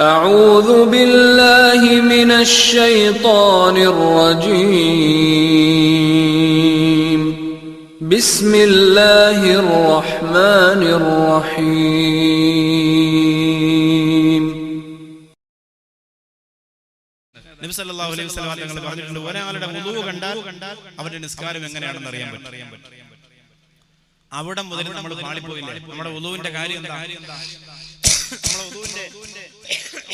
أعوذ بالله من الشيطان الرجيم بسم الله الرحمن الرحيم നബി സല്ലല്ലാഹു അലൈഹി വസല്ലം തങ്ങൾ പറഞ്ഞിട്ടുണ്ട് ഒരാളുടെ വുളു കണ്ടാൽ അവന്റെ നിസ്കാരം എങ്ങനെയാണെന്ന് അറിയാൻ പറ്റും അവിടെ മുതൽ നമ്മൾ പാളിപ്പോയില്ലേ നമ്മുടെ വുളുവിന്റെ കാര്യം എന്താ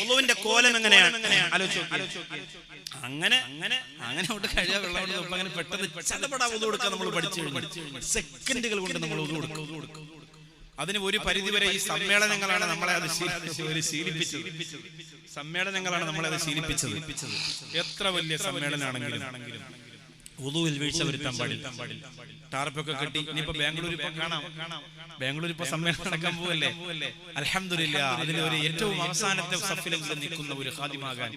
വുളുവിന്റെ കോലം എങ്ങനെയാണ്? അങ്ങനെ അങ്ങനെ അങ്ങനെ കൊണ്ട് കഴിയാ വെള്ളം കൊണ്ട് അങ്ങനെ പെട്ടെന്ന് ചതപടാ ഒതു കൊടുക്കാൻ നമ്മൾ പഠിച്ചു സെക്കൻഡുകൾ കൊണ്ട് നമ്മൾ ഒതു കൊടുക്കും. അതിന് ഒരു പരിധിവരെ ഈ സമ്മേളനങ്ങളാണ് നമ്മളെ അത് ശീലിപ്പിച്ചത്. സമ്മേളനങ്ങളാണ് നമ്മളെ അത് ശീലിപ്പിച്ചത്. എത്ര വലിയ സമ്മേളനമാണെങ്കിലും ഉദുവിൽ വീഴ്ച വരുത്താൻ പാടില്ല. ടാർപ്പൊക്കെ കെട്ടി ഇനിയിപ്പോ ബാംഗ്ലൂർ ഇപ്പൊ കാണാം. ബാംഗ്ലൂർ ഇപ്പൊ സമ്മേളനം നടക്കാൻ പോവല്ലേ? അലഹമില്ല അതിലെ ഒരു ഏറ്റവും അവസാനത്തെ സഫിലെങ്കിലും നിൽക്കുന്ന ഒരു ഹാദിമാകാൻ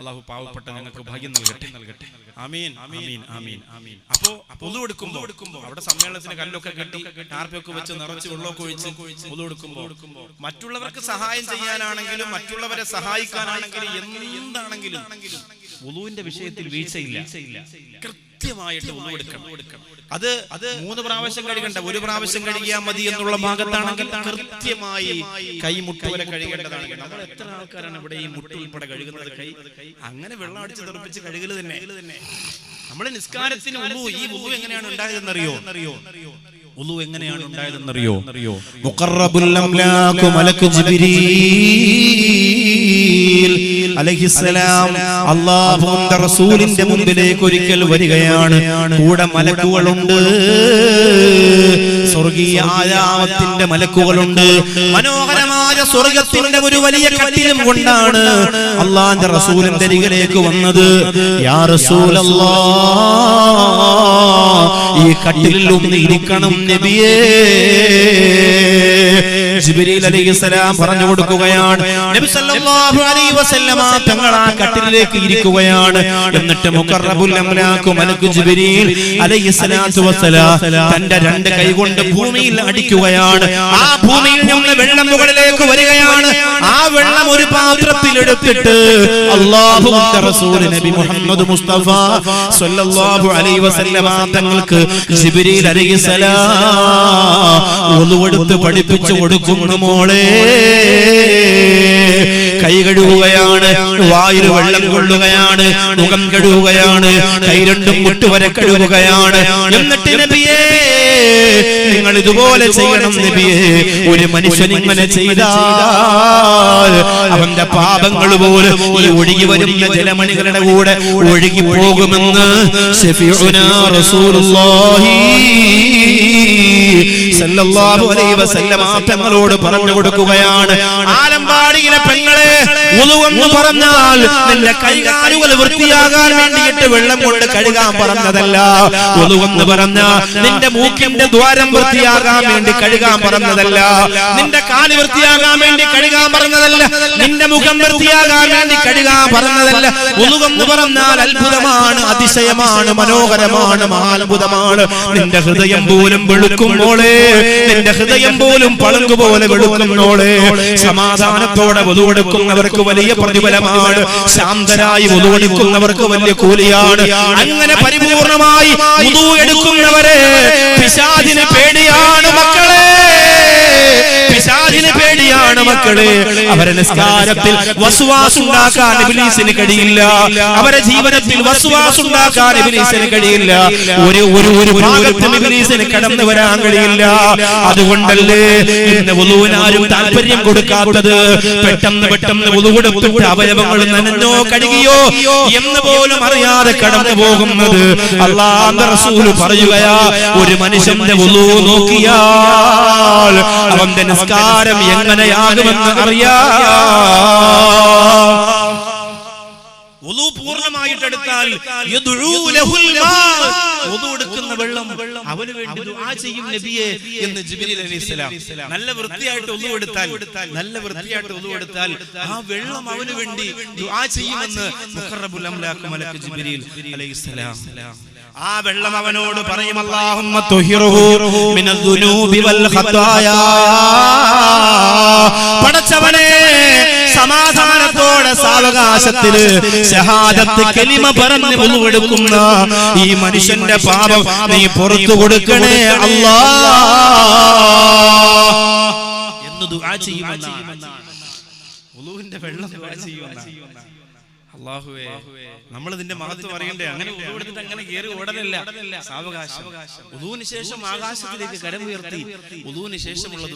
അള്ളാഹു പാവപ്പെട്ട ഞങ്ങൾക്ക് ഭാഗ്യം നൽകട്ടെ. നൽകട്ടെ ആമീൻ ആമീൻ ആമീൻ. ആമീൻ അപ്പോ പൊതു എടുക്കുമ്പോ അവിടെ സമ്മേളനത്തിന് കല്ലൊക്കെ കെട്ടി ടാർപ്പൊക്കെ വെച്ച് നിറച്ച് വെള്ളമൊക്കെ ഒഴിച്ച് പൊതു എടുക്കുമ്പോ മറ്റുള്ളവർക്ക് സഹായം ചെയ്യാനാണെങ്കിലും മറ്റുള്ളവരെ സഹായിക്കാനാണെങ്കിലും എന്താണെങ്കിലും വുളുവിന്റെ വിഷയത്തിൽ വീഴ്ചയില്ല. കൃത്യമായിട്ട് എടുക്കണം അത് അത് മൂന്ന് പ്രാവശ്യം കഴുകണ്ട. ഒരു പ്രാവശ്യം കഴുകിയാൽ മതി എന്നുള്ള ഭാഗത്താണെങ്കിൽ കൃത്യമായി കൈമുട്ട് വരെ കഴുകേണ്ടതാണ്. നമ്മൾ എത്ര ആൾക്കാരാണ് ഇവിടെ ഈ മുട്ട് ഉൾപ്പെടെ കഴുകുന്നത് കൈ? അങ്ങനെ വെള്ളം അടിച്ച് തെറിപ്പിച്ച് കഴുകൽ തന്നെ. നമ്മൾ നിസ്കാരത്തിന് ഈ ഉളു എങ്ങനെയാണ് ഉണ്ടായതെന്നറിയോ? അറിയോ ഉളു എങ്ങനെയാണ് ഉണ്ടായതെന്നറിയോ? അല്ലാഹുവിന്റെ റസൂലിന്റെ മുമ്പിലേക്ക് ഒരിക്കൽ വരികയാണ്. കൂടെ മലക്കുകളുണ്ട്. സ്വർഗീയ ആയാമത്തിന്റെ മലക്കുകളുണ്ട്. മനോഹരമായ സ്വർഗത്തിന്റെ ഒരു വലിയ കട്ടിലും കൊണ്ടാണ് അള്ളാന്റെ റസൂലിന്റെ അരികിലേക്ക് വന്നത്. യാ റസൂലല്ലാ. ഈ കട്ടിലിൽ ഒന്ന് ഇരിക്കണം നബിയേ. ജിബ്രീൽ അലൈഹിസ്സലാം പറഞ്ഞു കൊടുക്കുകയാണ്. നബി സല്ലല്ലാഹു അലൈഹി വസല്ലമ തങ്ങൾ ആ കട്ടിലിലേക്ക് ഇരിക്കുകയാണ്. എന്നിട്ട് മുഖറബുൽ മലക്ക് ജിബ്രീൽ അലൈഹിസ്സലാത്തു തന്റെ രണ്ട് കൈകൊണ്ട് ഭൂമിയിൽ അടിക്കുകയാണ്. ആ ഭൂമിയിൽ നിന്ന് വെള്ളം മുകളിലേക്ക് വരികയാണ്. ആ വെള്ളം ഒരു പാത്രത്തിൽ എടുത്തിട്ട് അല്ലാഹുവിന്റെ റസൂൽ നബി മുഹമ്മദ് മുസ്തഫ സല്ലല്ലാഹു അലൈഹി വസല്ലമ തങ്ങൾക്ക് ജിബ്രീൽ അലൈഹിസ്സലാം ഒന്നുകൊടുത്ത് പഠിപ്പിച്ചു കൊടുക്കുന്നു മോളെ. കൈ കഴുകുകയാണ് വായിൽ വെള്ളം കൊള്ളുകയാണ് മുഖം കഴുകുകയാണ് കൈ രണ്ടും മുട്ടുവരെ കഴുകുകയാണ്. എന്നിട്ട് നബിയേ നിങ്ങൾ ഇതുപോലെ ചെയ്യണം ഒരു മനുഷ്യൻ ഇങ്ങനെ ചെയ്താൽ അവന്റെ പാപങ്ങൾ പോലും ഈ ഒഴുകി വരുന്ന ജലമണികളുടെ കൂടെ ഒഴുകി പോകുമെന്ന് റസൂലുള്ളാഹി സല്ലല്ലാഹു അലൈഹി വസല്ലം ആ പെങ്ങളോട് പറഞ്ഞു കൊടുക്കുകയാണ്. ആലമ്പാടിയിലെ പെങ്ങളെ ഉളുവെന്ന് പറഞ്ഞാൽ നിന്റെ കൈകാലുകൾ വൃത്തിയാകാൻ വേണ്ടിയിട്ട് വെള്ളം കൊണ്ട് കഴുകാൻ പറഞ്ഞതല്ല. ഉളുവെന്ന് പറഞ്ഞാൽ നിന്റെ മൂക്കിന്റെ ദ്വാരം വൃത്തിയാകാൻ വേണ്ടി കഴുകാൻ പറഞ്ഞതല്ല. നിന്റെ കാൽ വൃത്തിയാകാൻ വേണ്ടി കഴുകാൻ പറഞ്ഞതല്ല. നിന്റെ മുഖം വൃത്തിയാകാൻ വേണ്ടി കഴുകാൻ പറഞ്ഞതല്ല. ഉളുവെന്ന് പറഞ്ഞാൽ അത്ഭുതമാണ് അതിശയമാണ് മനോഹരമാണ് മഹാത്ഭുതമാണ് നിന്റെ ഹൃദയം പോലും വെളുക്കുമ്പോളേ നിന്റെ ഹൃദയം പോലും പളുങ്കുപോലെ പോലെ വെളുക്കുന്നോളെ സമാധാനത്തോടെ ഒതുവെടുക്കുന്നവർക്ക് വലിയ പ്രതിഫലമാണ്. ശാന്തരായി മുതുവെടുക്കുന്നവർക്ക് വലിയ കൂലിയാണ്. അങ്ങനെ പരിപൂർണമായി എടുക്കുന്നവരെ പിശാചിന് പേടിയാണ് മക്കളെ. പിശാചിന് പേടിയാണ് മക്കൾ. അവരെ നിസ്കാരത്തിൽ വസുവാസ് ഉണ്ടാക്കാൻ ഇബ്ലീസിന് കഴിയില്ല. അവരെ ജീവിതത്തിൽ വസുവാസ് ഉണ്ടാക്കാൻ ഇബ്ലീസിന് കഴിയില്ല. ഒരു ഒരു ഒരു ഭാഗത്തും ഇബ്ലീസിന് കടന്നു വരാൻ കഴിയില്ല. അതുകൊണ്ടല്ലേ ഇന്ന് വുളുവിനാരും താല്പര്യം കൊടുക്കാത്തത്? പെട്ടെന്ന് പെട്ടെന്ന് വുളുവെടുത്തിട്ട് അവയവങ്ങൾ നനഞ്ഞോ കഴുകിയോ എന്ന് പോലും അറിയാതെ കടന്നു പോകുന്നത് അള്ളാന്റെ റസൂൽ പറയുകയാ ഒരു മനുഷ്യന്റെ വുളൂ നോക്കിയാൽ അവന്റെ നിസ്കാരം എങ്ങനെയാകുമെന്ന് അറിയാം. എടുക്കുന്ന വെള്ളം അവന് വേണ്ടി ദുആ ചെയ്യും നബിയെ എന്ന് നല്ല വൃത്തിയായിട്ട് ഒന്നു എടുത്താൽ നല്ല വൃത്തിയായിട്ട് ഒന്നു എടുത്താൽ ആ വെള്ളം അവന് വേണ്ടി ദുആ ചെയ്യുമെന്ന് മുഖറബുൽ അംലാഖ് മലക്ക് ആ വെള്ളം അവനോട് പറയും പടച്ചവനെ സമാധാനത്തോടെ സാവകാശത്തിൽ ഷഹാദത്ത് കലിമ പറഞ്ഞ് ഉളുവെടുക്കുന്ന ഈ മനുഷ്യന്റെ പാപം നീ പുറത്തു കൊടുക്കണേ അല്ലാ. എന്ന് ദുആ ചെയ്യുമെന്നാണ്. വെള്ളം ചെയ്യുമെന്നാണ്. അള്ളാഹുവേ നമ്മൾ ഇതിന്റെ മഹത്വം അറിയണ്ടേ? അങ്ങനെ ഉളു അങ്ങനെ കയറി ഓടലല്ല. സാവകാശം. ഉദുവിന് ശേഷം ആകാശത്തിലേക്ക് കരം ഉയർത്തി. ഉദൂന് ശേഷമുള്ള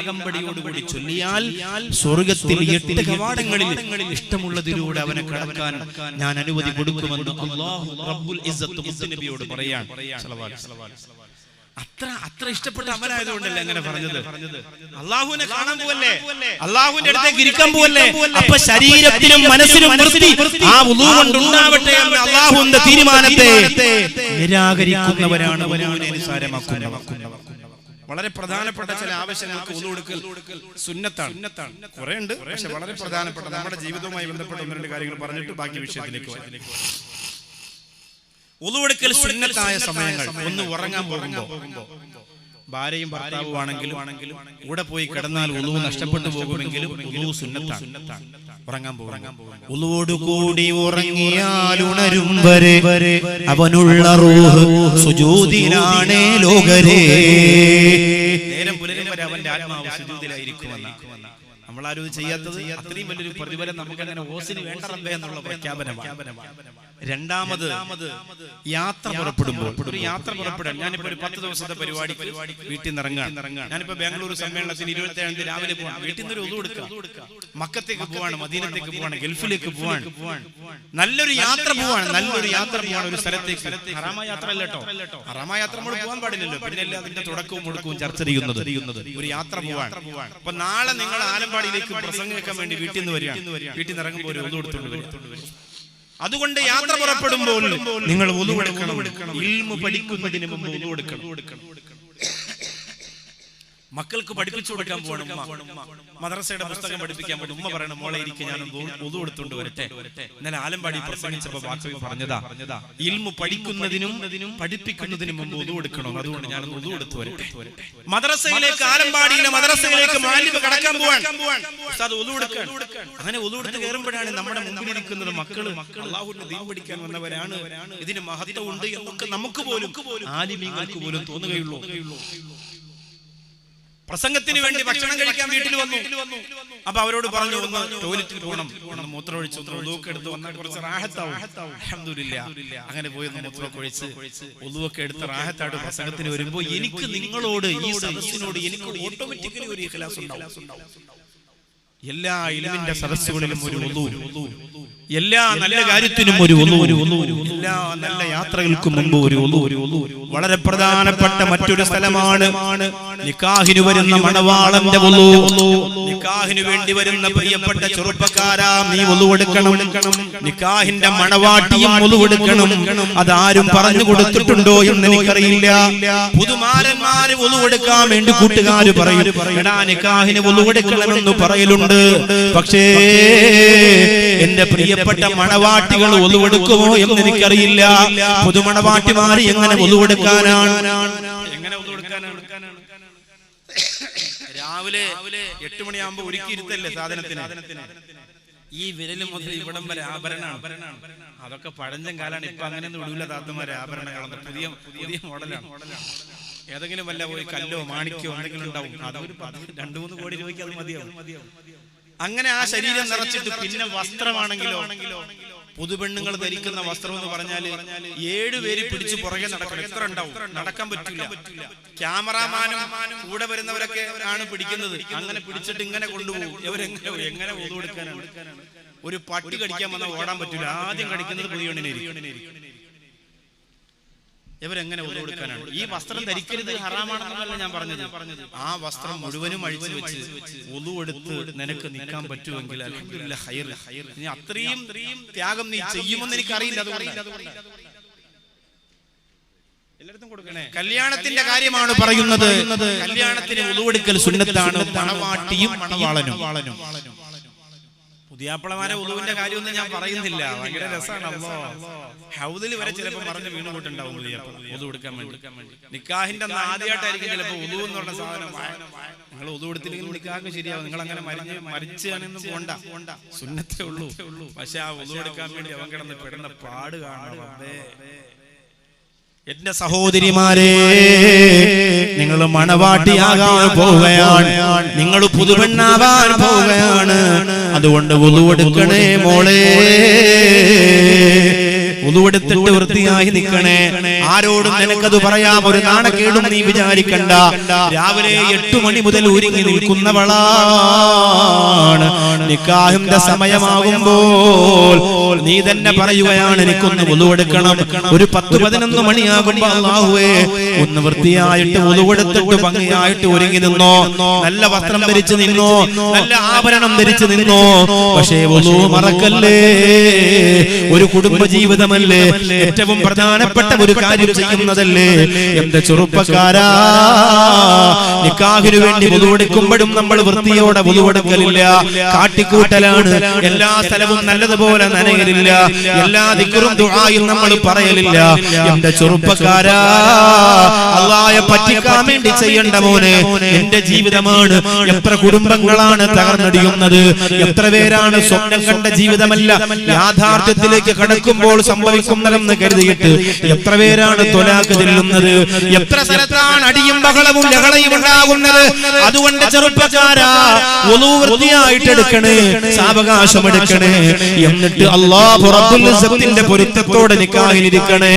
അകമ്പടിയോടുകൂടി ചൊല്ലിയാൽ സ്വർഗത്തിൽ എട്ട് കവാടങ്ങളിൽ ഇഷ്ടമുള്ളതിലൂടെ അവനെ കടക്കാൻ ഞാൻ അനുമതി കൊടുക്കുമെന്ന് അള്ളാഹു റബ്ബുൽ ഇസ്സത്ത് മുത്തുനബിയോട് പറയാൻ. അത്ര അത്ര ഇഷ്ടപ്പെട്ട അവനായതുകൊണ്ടല്ലേ അങ്ങനെ പറഞ്ഞത്? അള്ളാഹുവിനെ കാണാൻ പോവല്ലേ? അള്ളാഹുവിന്റെ അടുത്തേക്ക് ഇരിക്കാൻ പോവല്ലേ? അപ്പൊ ശരീരത്തിനും മനസ്സിനും വൃത്തി ആ ഉദൂ കൊണ്ടുണ്ടാവട്ടെ എന്ന് അള്ളാഹുവിന്റെ തീരുമാനത്തെ നിരാകരിക്കുന്നവരാണ് വളരെ പ്രധാനപ്പെട്ട ചില ആവശ്യങ്ങൾക്ക് ഉളു കൊടുക്കൽ സുന്നത്താണ്. കുറെ ഉണ്ട് പക്ഷെ വളരെ പ്രധാനപ്പെട്ട നമ്മുടെ ജീവിതവുമായി ബന്ധപ്പെട്ട ഒന്ന് രണ്ട് കാര്യങ്ങൾ പറഞ്ഞിട്ട് ബാക്കി വിഷയത്തിലേക്ക് വരാം. ഉളുവെടുക്കൽ സുന്നത്തായ സമയങ്ങൾ. ഒന്ന് ഉറങ്ങാൻ പോകുമ്പോൾ. ഭാര്യയും ഭർത്താവും ആണെങ്കിലും ആണെങ്കിലും കൂടെ പോയി കിടന്നാൽ ഉളുവ് നഷ്ടപ്പെട്ടു പോകുമെങ്കിലും ഉളുവ് സുന്നത്താണ്. ഉറങ്ങാൻ പോകും ഉളോടുകൂടി ഉറങ്ങിയാൽ ഉണരും വരെ അവനുള്ള റൂഹ് സുജൂദിനാണേ ലോകരേ. നേരം പുലരും വരെ അവന്റെ ആത്മാവ് സുജൂദിലായിരിക്കുമെന്ന നമ്മളാരും ചെയ്യാത്തത് അത്രയും വലിയൊരു പ്രതിഫലം നമുക്ക് അങ്ങനെ ഓസിന് വേണ്ട എന്നുള്ള പ്രഖ്യാപനമാണ്. രണ്ടാമത് യാത്ര പുറപ്പെടുമ്പോൾ ഒരു യാത്ര പുറപ്പെടാൻ. ഞാനിപ്പോ ഒരു പത്ത് ദിവസത്തെ പരിപാടി വീട്ടിൽ നിന്ന് ഇറങ്ങാൻ ഞാനിപ്പോ ബാംഗ്ലൂർ സമ്മേളനത്തിന് ഇരുപത്തി ഏഴാം രാവിലെ പോവാൻ വീട്ടിൽ നിന്ന് ഒരു മക്കത്തേക്ക് പോവാണ് മദീനത്തേക്ക് പോവാണ് ഗൾഫിലേക്ക് പോവാണ്. നല്ലൊരു യാത്ര പോവാണ്. നല്ലൊരു യാത്ര പോവാണ് ഒരു സ്ഥലത്തേക്ക്. ഹറാമ യാത്ര അല്ല കേട്ടോ. ഹറാമ യാത്ര നമ്മൾ പോകാൻ പാടില്ലല്ലോ. പിന്നെ അതിന്റെ തുടക്കവും മുടക്കവും ചർച്ച ചെയ്യുന്നത്. ഒരു യാത്ര പോവാണ്. അപ്പൊ നാളെ നിങ്ങൾ ആലമ്പാടിയിലേക്ക് പ്രസംഗം കേൾക്കാൻ വേണ്ടി വീട്ടിൽ നിന്ന് വരികയാണ് വീട്ടിൽ നിന്ന് ഇറങ്ങുമ്പോൾ ഒരു കൊടുത്തുകൊണ്ട് അതുകൊണ്ട് യാത്ര പുറപ്പെടുമ്പോൾ നിങ്ങൾ ഒതുവെടുക്കണം ഇൽമു പഠിക്കുന്നതിന് മുമ്പ് ഒതുവെടുക്കണം മക്കൾക്ക് പഠിപ്പിച്ചു കൊടുക്കാൻ പോകണം. മദ്രസയുടെ പുസ്തകം പഠിപ്പിക്കാൻ പോകണം ഉമ്മ പറയണം മോളെ ഇരിക്കും ഞാൻ ഒതു എടുത്തുകൊണ്ട് വരട്ടെ. ഇന്നലെ ആലമ്പാടി പ്രസംഗിച്ചപ്പോ വാക്കവി പറഞ്ഞതാ ഇൽമു പഠിക്കുന്നതിനും പഠിപ്പിക്കുന്നതിനും മുമ്പ് ഒതു കൊടുക്കണം അതുകൊണ്ട് ഞാൻ ഒതു കൊടുത്തു വരട്ടെ. മദ്രസയിലേക്ക് ആലമ്പാടിയിലെ മദ്രസയിലേക്ക് മാലിന്യം കടക്കാൻ പോവാൻ. അങ്ങനെ ഒതു എടുത്ത് കയറുമ്പോഴാണ് നമ്മുടെ മുമ്പിലിരിക്കുന്നത് മക്കൾ. അള്ളാഹുവിന്റെ ദീൻ പഠിക്കാൻ വന്നവരാണ്. ഇതിന് മഹത്വം ഉണ്ട് എന്നൊക്കെ നമുക്ക് പോലും ആലിമീങ്ങൾക്ക് പോലും തോന്നുകയുള്ളൂ. പ്രസംഗത്തിന് വേണ്ടി ഭക്ഷണം കഴിക്കാൻ വീട്ടിൽ വന്നു. അപ്പൊ അവരോട് പറഞ്ഞു ഒന്ന് ടോയ്ലറ്റിൽ പോകണം. ഒന്ന് മൂത്രമൊഴിച്ച് ഒന്ന് ഒതുവൊക്കെ എടുത്ത് വന്നാൽ കുറച്ച് റാഹത്താവും. അങ്ങനെ പോയി ഒന്ന് മൂത്രമൊക്കെ ഒഴിച്ച് ഒതുവൊക്കെ എടുത്ത് റാഹത്തായിട്ട് പ്രസംഗത്തിന് വരുമ്പോ എനിക്ക് നിങ്ങളോട് ഈ സദസ്സിനോട് എനിക്ക് ഓട്ടോമാറ്റിക്കലി ഒരു ഇഖ്ലാസ് ഉണ്ടാവും എല്ലാ ഇലവിന്റെ സദസ്സുകളിലും ഒരു ഒതു എല്ലാ നല്ല കാര്യത്തിനും ഒരു എല്ലാ നല്ല യാത്രകൾക്കും മുമ്പ് ഒരു ഒന്നു ഒരു ഒതു വളരെ പ്രധാനപ്പെട്ട മറ്റൊരു സ്ഥലമാണ് നിക്കാഹിന് വരുന്ന മണവാളന്റെ നിക്കാഹിന് വേണ്ടി വരുന്ന പ്രിയപ്പെട്ട ചെറുപ്പക്കാരാ നീ ഒലുവെടുക്കണം നിക്കാഹിന്റെ മണവാട്ടിയും ഒലുവെടുക്കണം അതാരും പറഞ്ഞു കൊടുത്തിട്ടുണ്ടോ എന്ന് എനിക്കറിയില്ല. പുതുമാരന്മാര് ഒലുവെടുക്കാൻ വേണ്ടി കൂട്ടുകാര് പറയും. എടാ നിക്കാഹിന് ഒലുവെടുക്കണമെന്ന് പറയലുണ്ട്. പക്ഷേ എന്റെ പ്രിയപ്പെട്ട മണവാട്ടികൾ ഒലുവെടുക്കുമോ എന്ന് എനിക്കറിയില്ല. പുതുമണവാട്ടിമാര് എങ്ങനെ ഒലുവെടുക്കാനാണ് രാവിലെ എട്ട് മണിയാകുമ്പോ ഒരുക്കിയിരുത്തല്ലേ സാധനത്തിന്? ഈ വിരൽ മുതൽ ഇവിടം വരെ ആഭരണമാണ് അതൊക്കെ പഴഞ്ചൻ കാലാണ്. ഇപ്പൊ അങ്ങനെയൊന്നും വിടൂല താത്തമാരെ ആഭരണങ്ങളൊക്കെ പുതിയ പുതിയ മോഡലാണ്. ഏതെങ്കിലും വല്ല പോയി കല്ലോ മാണിക്കോ എന്തെങ്കിലും ഉണ്ടാവും. അതൊരു രണ്ടു മൂന്ന് കോടി രൂപയ്ക്ക് അത് മതിയാവും. അങ്ങനെ ആ ശരീരം നിറച്ചിട്ട് പിന്നെ വസ്ത്രമാണെങ്കിലോ? പുതുപെണ്ണുങ്ങൾ ധരിക്കുന്ന വസ്ത്രം എന്ന് പറഞ്ഞാൽ ഏഴുപേര് പിടിച്ചു പുറകെ നടക്കണം. എത്ര ഉണ്ടാവും? നടക്കാൻ പറ്റില്ല. ക്യാമറാമാനും കൂടെ വരുന്നവരൊക്കെ ആണ് പിടിക്കുന്നത്. അങ്ങനെ പിടിച്ചിട്ട് ഇങ്ങനെ കൊണ്ടുപോകും. എങ്ങനെ കൊടുക്കാനാണ് ഒരു പട്ടി കടിക്കാൻ വന്നാൽ ഓടാൻ പറ്റില്ല ആദ്യം കടിക്കുന്നത് പുതിയ ഇവരെങ്ങനെ ഒതു കൊടുക്കാനാണ്? ഈ വസ്ത്രം ധരിക്കരുത് ഹറാമാണെന്നല്ല ഞാൻ പറഞ്ഞത്. ആ വസ്ത്രം മുഴുവനും അഴിച്ചു വെച്ച് ഒതു എടുത്ത് നിനക്ക് നിൽക്കാൻ പറ്റുമെങ്കിൽ ഹൈർ നീ അത്രയും ത്യാഗം നീ ചെയ്യുമെന്ന് എനിക്കറിയില്ല അതുകൊണ്ട് കൊടുക്കണേ കല്യാണത്തിന്റെ കാര്യമാണ് പറയുന്നത്. കല്യാണത്തിന് ഉളുവെടുക്കൽ സുന്നത്താണ് മണവാട്ടിയും മണവാളനും. പുതിയാപ്പിളമാരെ ഉദുവിന്റെ കാര്യമൊന്നും ഞാൻ പറയുന്നില്ല. ഭയങ്കര രസമാണ് അല്ലോ ഹൗദിൽ വരെ ചിലപ്പോൾ പറഞ്ഞ് വീണ് പോയിട്ടുണ്ടാവും പുതിയാപ്പിള. ഉതു കൊടുക്കാൻ വേണ്ടി. നിക്കാഹിന്റെ ആദ്യമായിട്ടായിരിക്കും ചിലപ്പോൾ ഉദു എന്ന് പറഞ്ഞ സാധനം നിങ്ങൾ ഉദു എടുത്തില്ലെങ്കിൽ നിക്കാഹ് ശരിയാവും. നിങ്ങൾ അങ്ങനെ മരിഞ്ഞ് മരിച്ചാണെന്ന് പോണ്ട. സുന്നത്തേ ഉള്ളൂ. പക്ഷെ ആ ഉദു എടുക്കാൻ വേണ്ടി അവൻ കിടന്ന് പെടുന്ന പാട് കാണണം. എന്റെ സഹോദരിമാരെ നിങ്ങൾ മണവാട്ടിയാകാൻ പോവുകയാണ്. നിങ്ങൾ പുതുപെണ്ണാവാൻ പോവുകയാണ്. അതുകൊണ്ട് ഉളുവെടുക്കണേ മോളെ. ഉളുവെടുത്തിട്ട് വൃത്തിയായി നിൽക്കണേ. ആരോടും നിനക്കത് പറയാം. ഒരു നാണക്കേടും നീ വിചാരിക്കണ്ട. രാവിലെ എട്ടു മണി മുതൽ ഒരുങ്ങി നിൽക്കുന്നവളാണ്. നിക്കാഹിന്റെ സമയമാകുമ്പോൾ നീ തന്നെ പറയുകയാണ് എനിക്കൊന്ന് ഉളുവെടുക്കണം. ഒരു പത്ത് പതിനൊന്ന് മണിയാകുമ്പോ അള്ളാഹുവേ ഒന്ന് വൃത്തിയായിട്ട് ഉളുവെടുത്തിട്ട് ഭംഗിയായിട്ട് ഒരുങ്ങി നിന്നോ. നല്ല വസ്ത്രം ധരിച്ചു നിന്നോ. നല്ല ആഭരണം ധരിച്ചു നിന്നോ. പക്ഷേ ഒന്നു മറക്കല്ലേ? ഒരു കുടുംബ ജീവിതമല്ലേ? ഏറ്റവും പ്രധാനപ്പെട്ട ഒരു കാര്യം ചെയ്യുന്നതല്ലേ? എന്റെ ചെറുപ്പക്കാരാ. നിക്കാഹിനു വേണ്ടി പുതുവെടുക്കുമ്പോഴും നമ്മൾ വൃത്തിയോടെ പുതുവെടുക്കലില്ല കാട്ടിക്കൂട്ടലാണ്. എല്ലാ സ്ഥലവും നല്ലതുപോലെ നനയലില്ല. എല്ലാ ദിക്കറും ദുആയും നമ്മൾ പറയലില്ല. എന്റെ ചെറുപ്പക്കാരാ. അള്ളായെ പറ്റിക്കാൻ വേണ്ടി ചെയ്യേണ്ട മോനെ എന്റെ ജീവിതമാണ് എത്ര കുടുംബങ്ങളാണ് തകർന്നടിയുന്നത്. എത്ര പേരാണ് സ്വപ്നം കണ്ട ജീവിതമല്ല. യാഥാർത്ഥ്യത്തിലേക്ക് കടക്കുമ്പോൾ സംഭവിക്കുന്നതെന്ന് കരുതിയിട്ട് എത്ര പേരാണ് തൊലാക്ക് ചെല്ലുന്നത്? എത്ര സ്ഥലത്താണ് അടിയും ബഹളവും ലഹളയും ഉണ്ടാകുന്നത്? അതുകൊണ്ട് ചെറുപ്പക്കാരാ ഒന്നു വൃത്തിയായിട്ട് എടുക്കണേ സാവകാശം എടുക്കണേ. എന്നിട്ട് അള്ളാഹു പൊരുത്തത്തോടെ നിക്കാഹിലിരിക്കണേ.